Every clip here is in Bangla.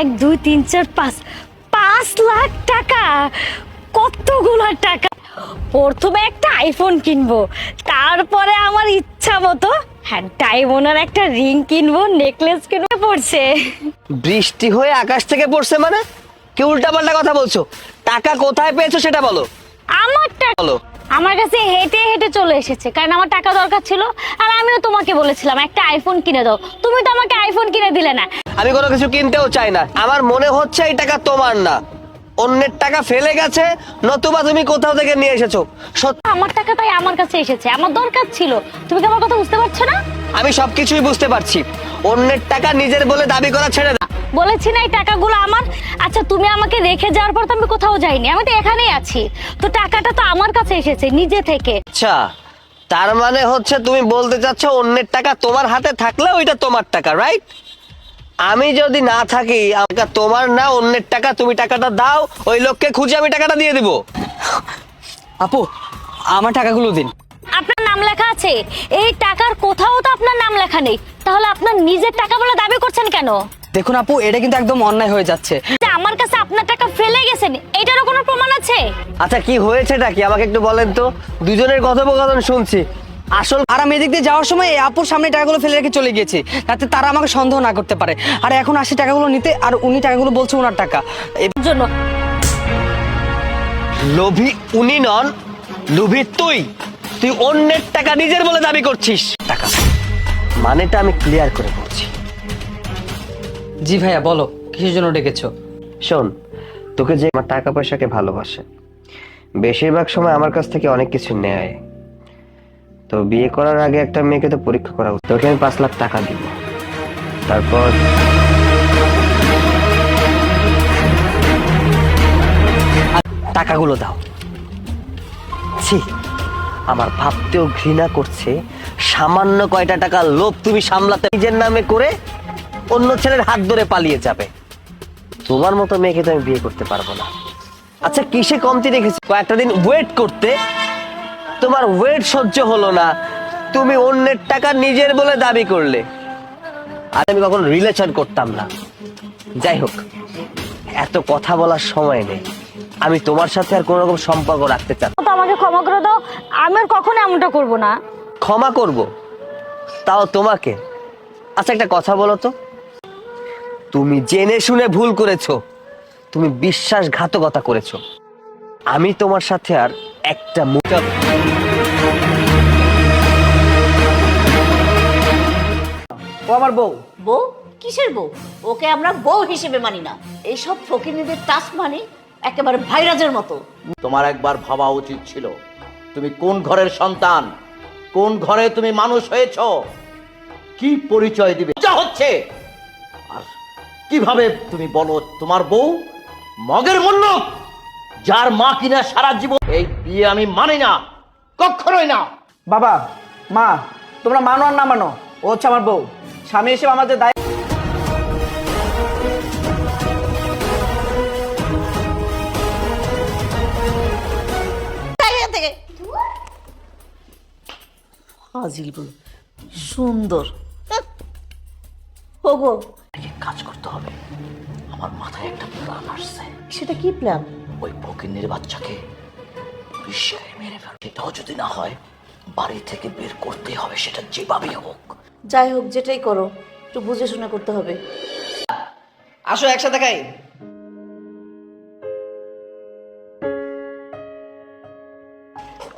এক দুই তিন চার পাঁচ। পাঁচ লাখ টাকা। কতগুলো টাকা? প্রথমে একটা আইফোন কিনবো তারপরে আমার ইচ্ছা মতো হ্যাঁ ডায়মন্ডের একটা রিং কিনবো নেকলেস কিনবো পড়ছে। বৃষ্টি হয়ে আকাশ থেকে পড়ছে মানে? কি উল্টাপাল্টা কথা বলছো? টাকা কোথায় পেয়েছ সেটা বলো। আমার টাকা বলো। আমার কাছে হেঁটে হেঁটে চলে এসেছে কারণ আমার টাকা দরকার ছিল আর আমিও তোমাকে বলেছিলাম একটা আইফোন কিনে দাও। তুমি তো আমাকে আইফোন কিনে দিলে না। আমি কোনো কিছু কিনতেও চাই না। আমার মনে হচ্ছে এই টাকা তোমার না। অন্যের টাকা ফেলে গেছে নতুবা তুমি কোথাও থেকে নিয়ে এসেছ। সত্যি আমার টাকা তাই আমার কাছে এসেছে আমার দরকার ছিল। তুমি কি আমার কথা বুঝতে পারছ না? আমি সবকিছুই বুঝতে পারছি। অন্যের টাকা নিজের বলে দাবি করা ছেড়ে দাও বলেছি না এই টাকাগুলো আমার। আচ্ছা তুমি আমাকে রেখে যাওয়ার পর তো আমি কোথাও যাইনি। আমি তো এখানেই আছি। তো টাকাটা তো আমার কাছে এসেছে নিজে থেকে। আচ্ছা তার মানে হচ্ছে তুমি বলতে চাচ্ছ অন্যের টাকা তোমার হাতে থাকলে ওইটা তোমার টাকা রাইট আমি যদি না থাকি টাকা তোমার না অন্যের টাকা তুমি টাকাটা দাও ওই লোককে খুঁজে আমি টাকাটা দিয়ে দিব। আপু আমার টাকাগুলো দিন। নাম লেখা আছে? এই টাকার কোথাও তো আপনার নাম লেখা নেই। তাহলে আপনার নিজের টাকা বলে দাবি করছেন কেন? দেখুন আপু এটা কিন্তু একদম অন্যায় হয়ে যাচ্ছে। আমার কাছে আপনার টাকা ফেলে গেছেন এটারও কোনো প্রমাণ আছে? আচ্ছা কি হয়েছেটা কি? আমাকে একটু বলেন তো। দুজনের কথোপকথন শুনছি। আসল আর আমি এদিক দিয়ে যাওয়ার সময় এই আপুর সামনে টাকাগুলো ফেলে রেখে চলে গেছি যাতে তারা আমাকে সন্দেহ না করতে পারে। আর এখন আসি টাকাগুলো নিতে আর উনি টাকাগুলো বলছে ওনার টাকা। এর জন্য। লোভী উনি নন লোভী তুই। তুই অন্যের টাকা নিজের বলে দাবি করছিস। টাকা। মানেটা আমি ক্লিয়ার করে বলছি। জি ভাইয়া বলো কিসের জন্য ডেকেছো? শোন তোকে যে আমার টাকা পয়সাকে ভালোবাসে বেশিরভাগ সময় আমার কাছ থেকে অনেক কিছু নেয়। তো বিয়ে করার আগে একটা মেয়েকে তো পরীক্ষা করা উচিত। তোকে আমি পাঁচ লাখ টাকা দিব। তারপর আর টাকাগুলো দাও। ছি। আমার ভাবতেও ঘৃণা করছে। সামান্য কয়টা টাকা লোভ তুমি সামলাতে নিজের নামে করে অন্য ছেলের হাত ধরে পালিয়ে যাবে। তোমার মতো মেয়েকে তো আমি বিয়ে করতে পারব না। আচ্ছা কিসে কমতি রেখেছি? কয়েকটা দিন ওয়েট করতে। তোমার ওয়েট সহ্য হলো না। তুমি অন্যের টাকা নিজের বলে দাবি করলে। আর আমি কখনো রিলেশন করতাম না। যাই হোক, এত কথা বলার সময় নেই। আমি তোমার সাথে আর কোনো রকম সম্পর্ক রাখতে চাই না। তো আমাকে ক্ষমা করে দাও আমি আর কখনো এমনটা করব না। ক্ষমা করব? তাও তোমাকে। আচ্ছা একটা কথা বলো তো। তুমি জেনে শুনে ভুল করেছ। তুমি বিশ্বাসঘাতকতা করেছ। আমি তোমার সাথে আর একটা মুখা ও আমার বউ। বউ? কিসের বউ? ওকে আমরা বউ হিসেবে মানি না। এইসব ফকিনীদের টাচ মানি একেবারে ভাইরাজের মতো। তোমার একবার ভাবা উচিত ছিল তুমি কোন ঘরের সন্তান? কোন ঘরে তুমি মানুষ হয়েছ? কি পরিচয় দিবে? যা হচ্ছে! আর কীভাবে তুমি বলো তোমার বউ মগের মূল্য? যার মা কিনা সারা জীবন এই বিয়ে আমি মানি না। কখনোই না। বাবা মা তোমরা মানো আর না মানো ও হচ্ছে আমার বউ। স্বামী হিসেবে আমাদের দায় হাজিল বল। সুন্দর। কাজ করতে হবে। আমার মাথায় একটা প্ল্যান আসছে। সেটা কি প্ল্যান ওই ফকিন্নির বাচ্চাকে বিষয়ে মেরে ফেল সেটাও যদি না হয় বাড়ি থেকে বের করতে হবে সেটা যেভাবেই হোক। যাই হোক যেটাই করো। একটু বুঝে শুনে করতে হবে। আসো একসাথে খাই।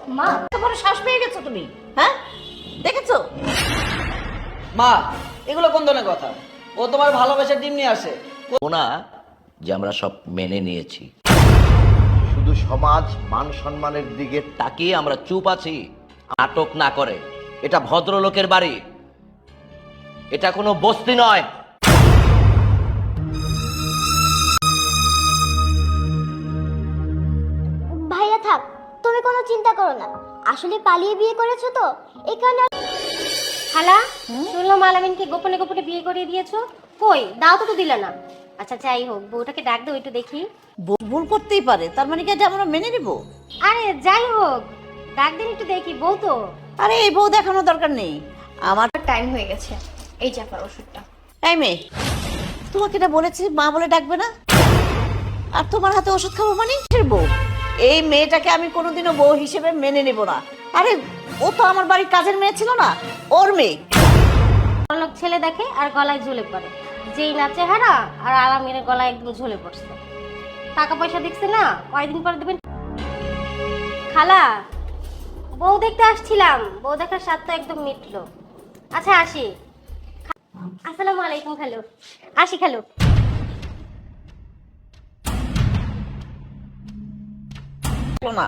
মা এত বড় শ্বাস পেয়ে গেছো তুমি? হ্যাঁ? দেখেছ? মা এগুলো কোন ধরনের কথা? ও তোমার ভালোবাসার ডিম নিয়ে আসে। না যে আমরা সব মেনে নিয়েছি। শুধু সমাজ মান সম্মানের দিকে তাকিয়ে আমরা চুপ আছি নাটক না করে। এটা ভদ্রলোকের বাড়ি। এটা কোনো বস্তি নয়। ভাইয়া থাক তুমি কোনো চিন্তা করো না। আসলে পালিয়ে বিয়ে করেছ তো? এখানে খালা শুনলাম আলামিনকে গোপনে গোপনে বিয়ে করিয়ে দিয়েছ। কই? দাও তো তো দিলে না। আচ্ছা যাই হোক বউটাকে ডাক দাও একটু দেখি। ভুল- ভুল করতেই পারে তার মানে কি এটা আমরা মেনে নিব? আরে যাই হোক ডাক দিন একটু দেখি বউ তো। আরে এই বউ দেখানোর দরকার নেই। আমার টাইম হয়ে গেছে। এই আপনার ওষুধটা। এই মেয়ে তোমাকে এটা বলেছি মা বলে ডাকবে না? আর তোমার হাতে ওষুধ খাব মানে? বউ? এই মেয়েটাকে আমি কোনোদিনও বউ হিসেবে মেনে নেব না। আরে, ও তো আমার বাড়ির কাজের মেয়ে ছিল না? ওর মেয়ে। লোক ছেলে দেখে আর গলায় ঝুলে পড়ে। যেই না চেহারা আর আলামিনের গলায় একদম ঝুলে পড়ছে। টাকা পয়সা দেখছে না, কয়দিন পর দেবেন? খালা, বউ দেখতে আসছিলাম। বউ দেখার স্বাদ তো একদম মিটলো। আচ্ছা আসি। আসসালামু আলাইকুম, খালু। আসি, খালু। বলো না।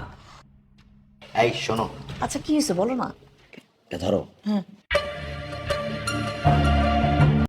এই শোনো। আচ্ছা কি হয়েছে বলো না। এটা ধরো।